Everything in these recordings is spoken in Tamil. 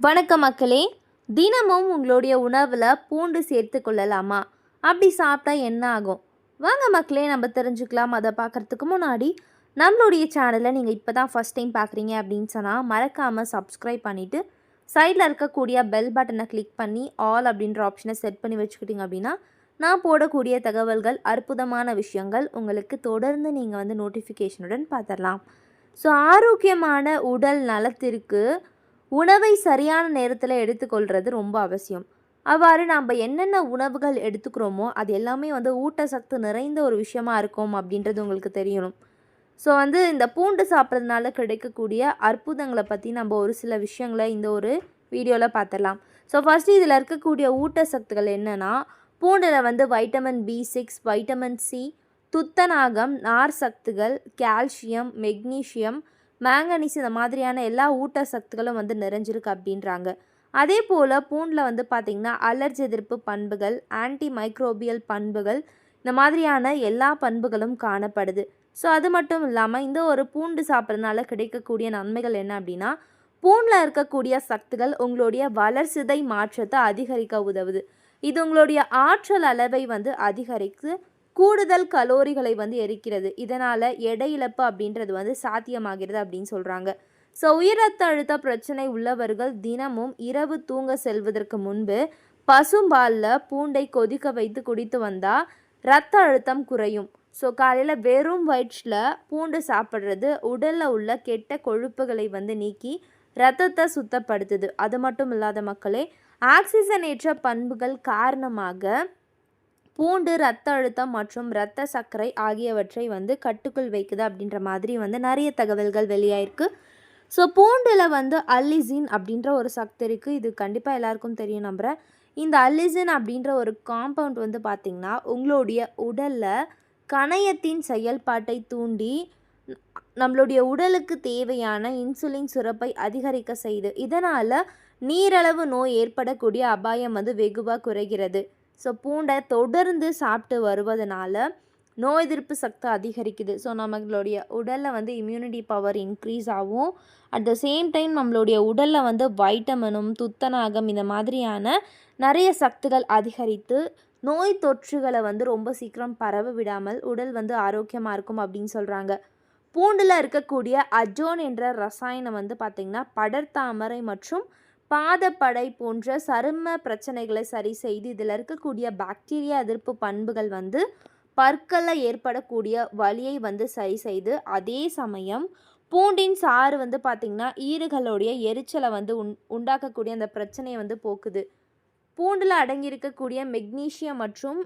வணக்கம் மக்களே. தினமும் உங்களுடைய உணவில் பூண்டு சேர்த்து கொள்ளலாமா? அப்படி சாப்பிட்டா என்ன ஆகும்? வாங்க மக்களே நம்ம தெரிஞ்சுக்கலாம். அதை பார்க்குறதுக்கு முன்னாடி நம்மளுடைய சேனலை நீங்கள் இப்போ தான் ஃபஸ்ட் டைம் பார்க்குறீங்க அப்படின்னு சொன்னால் மறக்காமல் சப்ஸ்கிரைப் பண்ணிவிட்டு சைடில் இருக்கக்கூடிய பெல் பட்டனை கிளிக் பண்ணி ஆல் அப்படின்ற ஆப்ஷனை செட் பண்ணி வச்சுக்கிட்டிங்க அப்படின்னா நான் போடக்கூடிய தகவல்கள் அற்புதமான விஷயங்கள் உங்களுக்கு தொடர்ந்து நீங்கள் வந்து நோட்டிஃபிகேஷனுடன் பார்த்துடலாம். ஸோ ஆரோக்கியமான உடல் நலத்திற்கு உணவை சரியான நேரத்தில் எடுத்துக்கொள்கிறது ரொம்ப அவசியம். அவ்வாறு நாம் என்னென்ன உணவுகள் எடுத்துக்கிறோமோ அது எல்லாமே வந்து ஊட்டச்சத்து நிறைந்த ஒரு விஷயமா இருக்கும் அப்படின்றது உங்களுக்கு தெரியணும். ஸோ வந்து இந்த பூண்டு சாப்பிட்றதுனால கிடைக்கக்கூடிய அற்புதங்களை பற்றி நம்ம ஒரு சில விஷயங்களை இந்த ஒரு வீடியோவில் பார்த்துடலாம். ஸோ ஃபஸ்ட்டு இதில் இருக்கக்கூடிய ஊட்டச்சத்துக்கள் என்னென்னா பூண்டில் வந்து vitamin B six vitamin C துத்தநாகம் நார் சத்துகள் கால்சியம் மெக்னீஷியம் மேங்கனீஸ் இந்த மாதிரியான எல்லா ஊட்டச்சத்துக்களும் வந்து நிறைஞ்சிருக்கு அப்படின்றாங்க. அதே போல் பூண்டில் வந்து பார்த்திங்கன்னா அலர்ஜி எதிர்ப்பு பண்புகள் ஆன்டி மைக்ரோபியல் பண்புகள் இந்த மாதிரியான எல்லா பண்புகளும் காணப்படுது. ஸோ அது மட்டும் இல்லாமல் இந்த ஒரு பூண்டு சாப்பிட்றதுனால கிடைக்கக்கூடிய நன்மைகள் என்ன அப்படின்னா பூண்டில் இருக்கக்கூடிய சக்திகள் உங்களுடைய வளர்சிதை மாற்றத்தை அதிகரிக்க உதவுது. இது உங்களுடைய ஆற்றல் அளவை வந்து அதிகரித்து கூடுதல் கலோரிகளை வந்து எரிக்கிறது. இதனால் எடை இழப்பு அப்படின்றது வந்து சாத்தியமாகிறது அப்படின்னு சொல்கிறாங்க ஸோ உயர் ரத்த அழுத்த பிரச்சனை உள்ளவர்கள் தினமும் இரவு தூங்க செல்வதற்கு முன்பு பசும்பாலில் பூண்டை கொதிக்க வைத்து குடித்து வந்தால் ரத்த அழுத்தம் குறையும். ஸோ காலையில் வெறும் வயிற்றில் பூண்டு சாப்பிட்றது உடலில் உள்ள கெட்ட கொழுப்புகளை வந்து நீக்கி ரத்தத்தை சுத்தப்படுத்துது. அது மட்டும் இல்லாத மக்களே ஆக்சிஜனேற்ற பண்புகள் காரணமாக பூண்டு ரத்த அழுத்தம் மற்றும் இரத்த சர்க்கரை ஆகியவற்றை வந்து கட்டுக்குள் வைக்குது அப்படின்ற மாதிரி வந்து நிறைய தகவல்கள் வெளியாயிருக்கு. ஸோ பூண்டில் வந்து அல்லிசின் அப்படின்ற ஒரு சக்தி இருக்குது இது கண்டிப்பாக எல்லாருக்கும் தெரியும் நம்புகிறேன் இந்த அல்லிசின் அப்படின்ற ஒரு காம்பவுண்ட் வந்து பார்த்திங்கன்னா உங்களுடைய உடலில் கணையத்தின் செயல்பாட்டை தூண்டி நம்மளுடைய உடலுக்கு தேவையான இன்சுலின் சுரப்பை அதிகரிக்க செய்யுது இதனால் நீரளவு நோய் ஏற்படக்கூடிய அபாயம் வந்து வெகுவாக குறைகிறது. ஸோ பூண்டை தொடர்ந்து சாப்பிட்டு வருவதனால நோய் எதிர்ப்பு சக்தி அதிகரிக்குது. ஸோ நம்மளுடைய உடலில் வந்து இம்யூனிட்டி பவர் இன்க்ரீஸ் ஆகும். அட் த சேம் டைம் நம்மளுடைய உடலில் வந்து வைட்டமினும் துத்தநாகம் இந்த மாதிரியான நிறைய சக்திகள் அதிகரித்து நோய் தொற்றுகளை வந்து ரொம்ப சீக்கிரம் பரவ விடாமல் உடல் வந்து ஆரோக்கியமாக இருக்கும் அப்படின்னு சொல்கிறாங்க பூண்டில் இருக்கக்கூடிய அஜோன் என்ற ரசாயனம் வந்து பார்த்திங்கன்னா படர்தாமரை மற்றும் பாதப்படை போன்ற சரும பிரச்சனைகளை சரி செய்து இதில் இருக்கக்கூடிய பாக்டீரியா எதிர்ப்பு பண்புகள் வந்து பற்களில் ஏற்படக்கூடிய வலியை வந்து சரி செய்து அதே சமயம் பூண்டின் சாறு வந்து பார்த்திங்கன்னா ஈறுகளுடைய எரிச்சலை வந்து உண் உண்டாக்கக்கூடிய அந்த பிரச்சனையை வந்து போக்குது. பூண்டில் அடங்கியிருக்கக்கூடிய மெக்னீஷியம் மற்றும்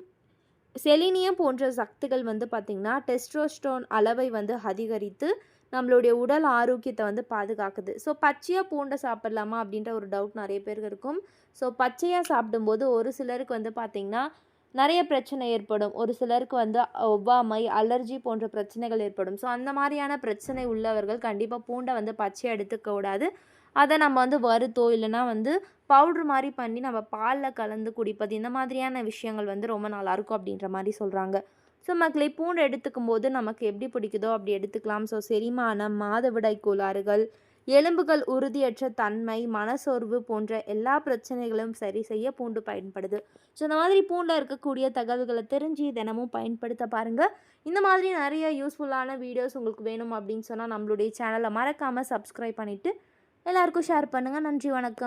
செலினியம் போன்ற சக்திகள் வந்து பார்த்திங்கன்னா டெஸ்ட்ரோஸ்டோன் அளவை வந்து அதிகரித்து நம்மளுடைய உடல் ஆரோக்கியத்தை வந்து பாதுகாக்குது. ஸோ பச்சையாக பூண்டை சாப்பிட்லாமா அப்படின்ற ஒரு டவுட் நிறைய பேருக்கு இருக்கும். ஸோ பச்சையாக சாப்பிடும்போது ஒரு சிலருக்கு வந்து பார்த்திங்கன்னா நிறைய பிரச்சனை ஏற்படும். ஒரு சிலருக்கு வந்து ஒவ்வாமை அலர்ஜி போன்ற பிரச்சனைகள் ஏற்படும். ஸோ அந்த மாதிரியான பிரச்சனை உள்ளவர்கள் கண்டிப்பாக பூண்டை வந்து பச்சையாக எடுத்துக்க கூடாது. அதை நம்ம வந்து வறுத்தோ இல்லைனா வந்து பவுட்ரு மாதிரி பண்ணி நம்ம பாலில் கலந்து குடிப்பது இந்த மாதிரியான விஷயங்கள் வந்து ரொம்ப நல்லாயிருக்கும் அப்படின்ற மாதிரி சொல்கிறாங்க ஸோ மக்களை பூண்டு எடுத்துக்கும் போது நமக்கு எப்படி பிடிக்குதோ அப்படி எடுத்துக்கலாம். ஸோ செரிமானம் மாதவிடாய் கோளாறுகள் எலும்புகள் உறுதியற்ற தன்மை மனசோர்வு போன்ற எல்லா பிரச்சனைகளும் சரி செய்ய பூண்டு பயன்படுது. ஸோ இந்த மாதிரி பூண்டில் இருக்கக்கூடிய தகவல்களை தெரிஞ்சு தினமும் பயன்படுத்த பாருங்கள் இந்த மாதிரி நிறைய யூஸ்ஃபுல்லான வீடியோஸ் உங்களுக்கு வேணும் அப்படின்னு சொன்னால் நம்மளுடைய சேனலை மறக்காமல் சப்ஸ்கிரைப் பண்ணிவிட்டு எல்லாருக்கும் ஷேர் பண்ணுங்கள் நன்றி வணக்கம்.